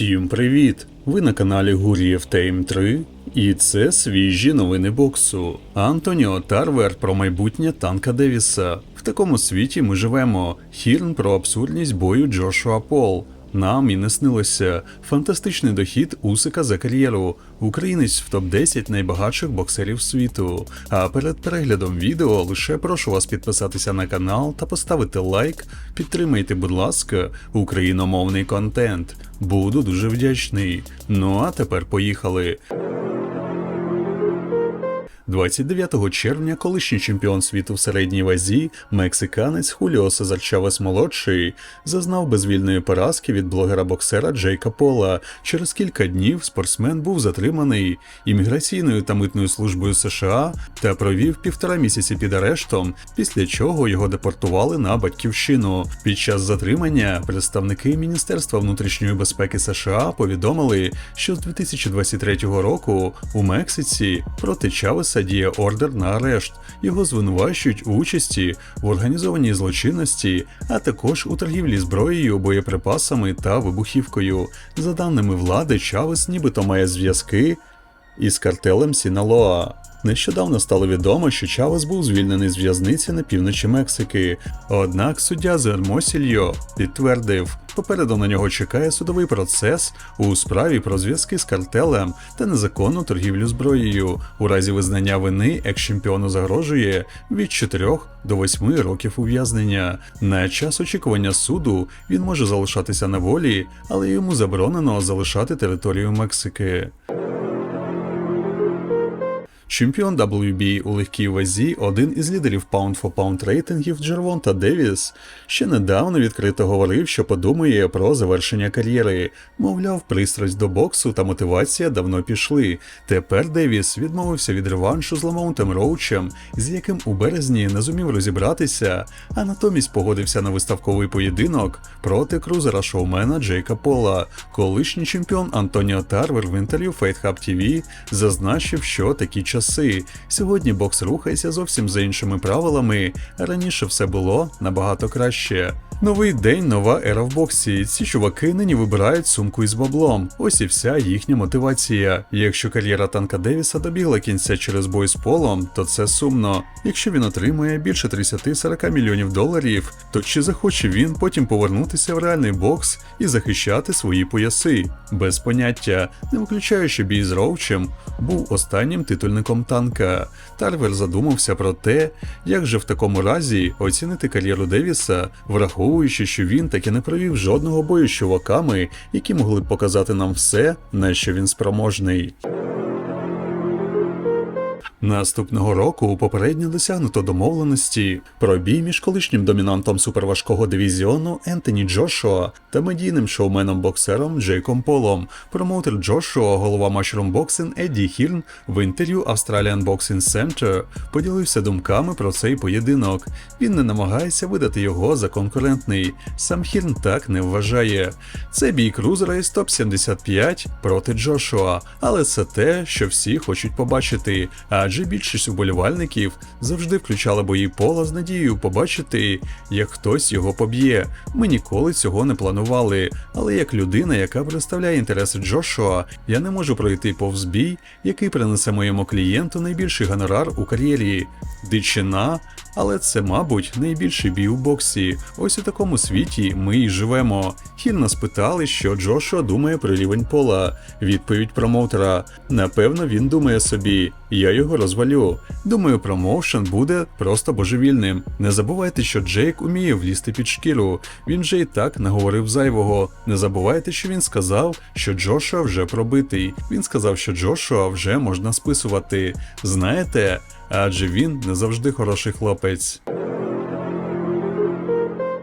Всім привіт! Ви на каналі Гурієв Тейм 3, і це свіжі новини боксу. Антоніо Тарвер про майбутнє танка Девіса. В такому світі ми живемо. Хірн про абсурдність бою Джошуа Пол. Нам і не снилося. Фантастичний дохід Усика за кар'єру. Українець в топ-10 найбагатших боксерів світу. А перед переглядом відео лише прошу вас підписатися на канал та поставити лайк. Підтримайте, будь ласка, україномовний контент. Буду дуже вдячний. Ну а тепер поїхали. 29 червня колишній чемпіон світу в середній вазі, мексиканець Хуліо Сезар Чавес молодший, зазнав безвільної поразки від блогера-боксера Джейка Пола. Через кілька днів спортсмен був затриманий імміграційною та митною службою США та провів півтора місяці під арештом, після чого його депортували на батьківщину. Під час затримання представники Міністерства внутрішньої безпеки США повідомили, що з 2023 року у Мексиці проти Чавеса діє ордер на арешт. Його звинувачують у участі в організованій злочинності, а також у торгівлі зброєю, боєприпасами та вибухівкою. За даними влади, Чавес нібито має зв'язки із картелем Сіналоа. Нещодавно стало відомо, що Чавес був звільнений з в'язниці на півночі Мексики. Однак суддя Зермосільо підтвердив, попереду на нього чекає судовий процес у справі про зв'язки з картелем та незаконну торгівлю зброєю. У разі визнання вини екс-чемпіону загрожує від 4 до 8 років ув'язнення. На час очікування суду він може залишатися на волі, але йому заборонено залишати територію Мексики. Чемпіон WBA у легкій вазі, один із лідерів Pound for Pound рейтингів Джервонта Девіс, ще недавно відкрито говорив, що подумає про завершення кар'єри. Мовляв, пристрасть до боксу та мотивація давно пішли. Тепер Девіс відмовився від реваншу з Ламонтем Роучем, з яким у березні не зумів розібратися, а натомість погодився на виставковий поєдинок проти крузера шоумена Джейка Пола. Колишній чемпіон Антоніо Тарвер в інтерв'ю Fight Hub TV зазначив, що такі часи. Сьогодні бокс рухається зовсім за іншими правилами. Раніше все було набагато краще. Новий день, нова ера в боксі. Ці чуваки нині вибирають сумку із баблом. Ось і вся їхня мотивація. Якщо кар'єра танка Девіса добігла кінця через бой з полом, то це сумно. Якщо він отримує більше 30-40 мільйонів доларів, то чи захоче він потім повернутися в реальний бокс і захищати свої пояси? Без поняття, не виключаючи бій з Роучем, був останнім титульником танка. Тарвер задумався про те, як же в такому разі оцінити кар'єру Девіса, враховуючи, що він таки не провів жодного бою з чуваками, які могли б показати нам все, на що він спроможний. Наступного року попередньо досягнуто домовленості про бій між колишнім домінантом суперважкого дивізіону Ентоні Джошуа та медійним шоуменом-боксером Джейком Полом. Промоутер Джошуа, голова Mushroom Boxing Едді Хірн в інтерв'ю Australian Boxing Center поділився думками про цей поєдинок. Він не намагається видати його за конкурентний. Сам Хірн так не вважає. Це бій крузера із топ-75 проти Джошуа, але це те, що всі хочуть побачити. Адже більшість уболівальників завжди включали бої пола з надією побачити, як хтось його поб'є. Ми ніколи цього не планували. Але як людина, яка представляє інтереси Джошуа, я не можу пройти повз бій, який принесе моєму клієнту найбільший гонорар у кар'єрі. Дичина, але це, мабуть, найбільший бій у боксі. Ось у такому світі ми і живемо. Хільно спитали, що Джошуа думає про рівень пола. Відповідь промоутера: напевно, він думає собі, я його розвалю. Думаю, промоушен буде просто божевільним. Не забувайте, що Джейк уміє влізти під шкіру. Він же і так наговорив зайвого. Не забувайте, що він сказав, що Джошуа вже пробитий. Він сказав, що Джошуа вже можна списувати. Знаєте, адже він не завжди хороший хлопець.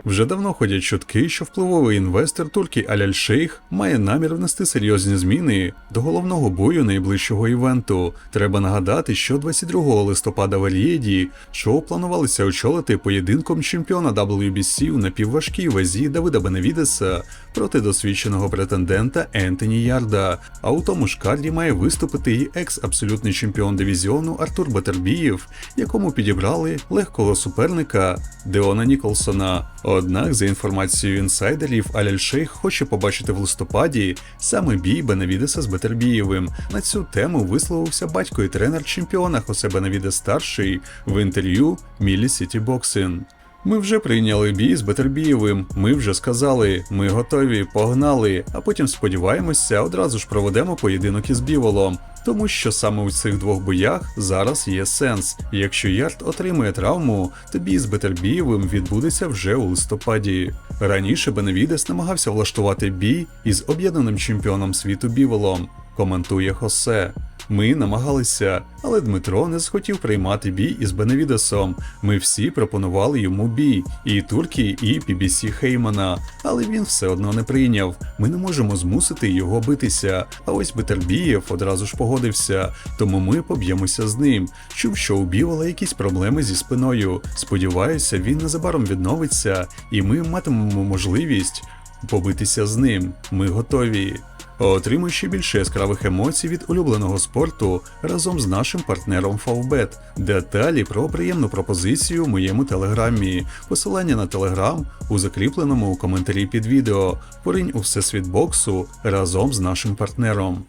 Вже давно ходять чутки, що впливовий інвестор Туркі Аляль Шейх має намір внести серйозні зміни до головного бою найближчого івенту. Треба нагадати, що 22 листопада в Рієді шоу планувалося очолити поєдинком чемпіона WBC у напівважкій вазі Давида Беневідеса проти досвідченого претендента Ентоні Ярда. А у тому ж карді має виступити і екс-абсолютний чемпіон дивізіону Артур Батербієв, якому підібрали легкого суперника Деона Ніколсона. Однак, за інформацією інсайдерів, Аляль Шейх хоче побачити в листопаді саме бій Бенавідеса з Бетербієвим. На цю тему висловився батько і тренер чемпіона Хосе Бенавіде старший в інтерв'ю Мілі Сіті Боксин. Ми вже прийняли бій з Бетербієвим. Ми вже сказали, ми готові, погнали. А потім сподіваємося, одразу ж проведемо поєдинок із Біволом. Тому що саме у цих двох боях зараз є сенс. Якщо Ярд отримує травму, то бій з Бетербієвим відбудеться вже у листопаді. Раніше Беневідес намагався влаштувати бій із об'єднаним чемпіоном світу Біволом. Коментує Хосе. Ми намагалися, але Дмитро не схотів приймати бій із Беневідесом. Ми всі пропонували йому бій, і Туркі, і PBC Хеймана, але він все одно не прийняв. Ми не можемо змусити його битися. А ось Бетербієв одразу ж погодився, тому ми поб'ємося з ним. Чув, що у Бівола якісь проблеми зі спиною. Сподіваюся, він незабаром відновиться, і ми матимемо можливість побитися з ним. Ми готові. Отримуй ще більше яскравих емоцій від улюбленого спорту разом з нашим партнером Favbet. Деталі про приємну пропозицію в моєму телеграмі. Посилання на телеграм у закріпленому коментарі під відео. Поринь у всесвіт боксу разом з нашим партнером.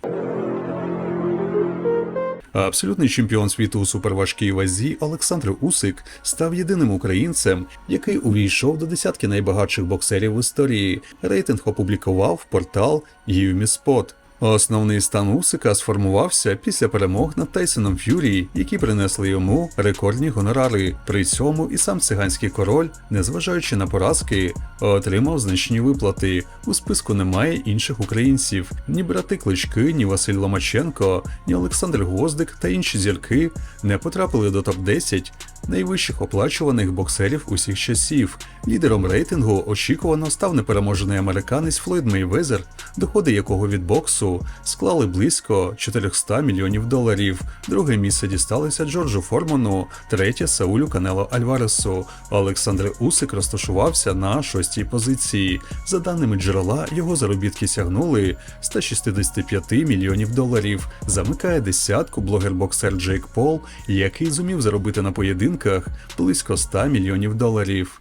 А Абсолютний чемпіон світу у суперважкій вазі Олександр Усик став єдиним українцем, який увійшов до десятки найбагатших боксерів в історії. Рейтинг опублікував портал GiveMeSpot. Основний стан Усика сформувався після перемог над Тайсоном Ф'юрі, які принесли йому рекордні гонорари. При цьому і сам циганський король, незважаючи на поразки, отримав значні виплати. У списку немає інших українців: ні брати Клички, ні Василь Ломаченко, ні Олександр Гвоздик та інші зірки не потрапили до топ-10 найвищих оплачуваних боксерів усіх часів. Лідером рейтингу очікувано став непереможений американець Флойд Мейвезер, доходи якого від боксу склали близько 400 мільйонів доларів. Друге місце дісталося Джорджу Форману, третє Саулю Канело Альваресу. Олександр Усик розташувався на шостій позиції. За даними джерела, його заробітки сягнули 165 мільйонів доларів. Замикає десятку блогер-боксер Джейк Пол, який зумів заробити на поєдинках близько 100 мільйонів доларів.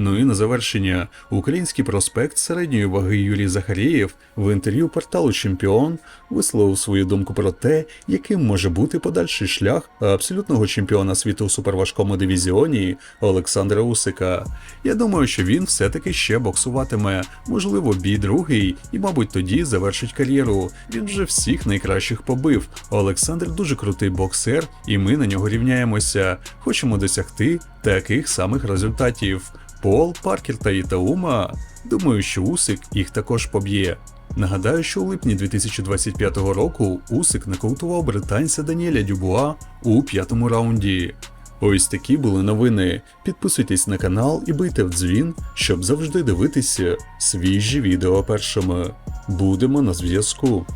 Ну і на завершення, український проспект середньої ваги Юрій Захарєєв в інтерв'ю порталу Чемпіон висловив свою думку про те, яким може бути подальший шлях абсолютного чемпіона світу у суперважкому дивізіоні Олександра Усика. Я думаю, що він все-таки ще боксуватиме, можливо, бій другий, і, мабуть, тоді завершить кар'єру. Він вже всіх найкращих побив. Олександр дуже крутий боксер, і ми на нього рівняємося. Хочемо досягти таких самих результатів. Пол, Паркер та Ітаума. Думаю, що Усик їх також поб'є. Нагадаю, що у липні 2025 року Усик нокаутував британця Даніеля Дюбуа у п'ятому раунді. Ось такі були новини. Підписуйтесь на канал і бийте в дзвін, щоб завжди дивитися свіжі відео першими. Будемо на зв'язку.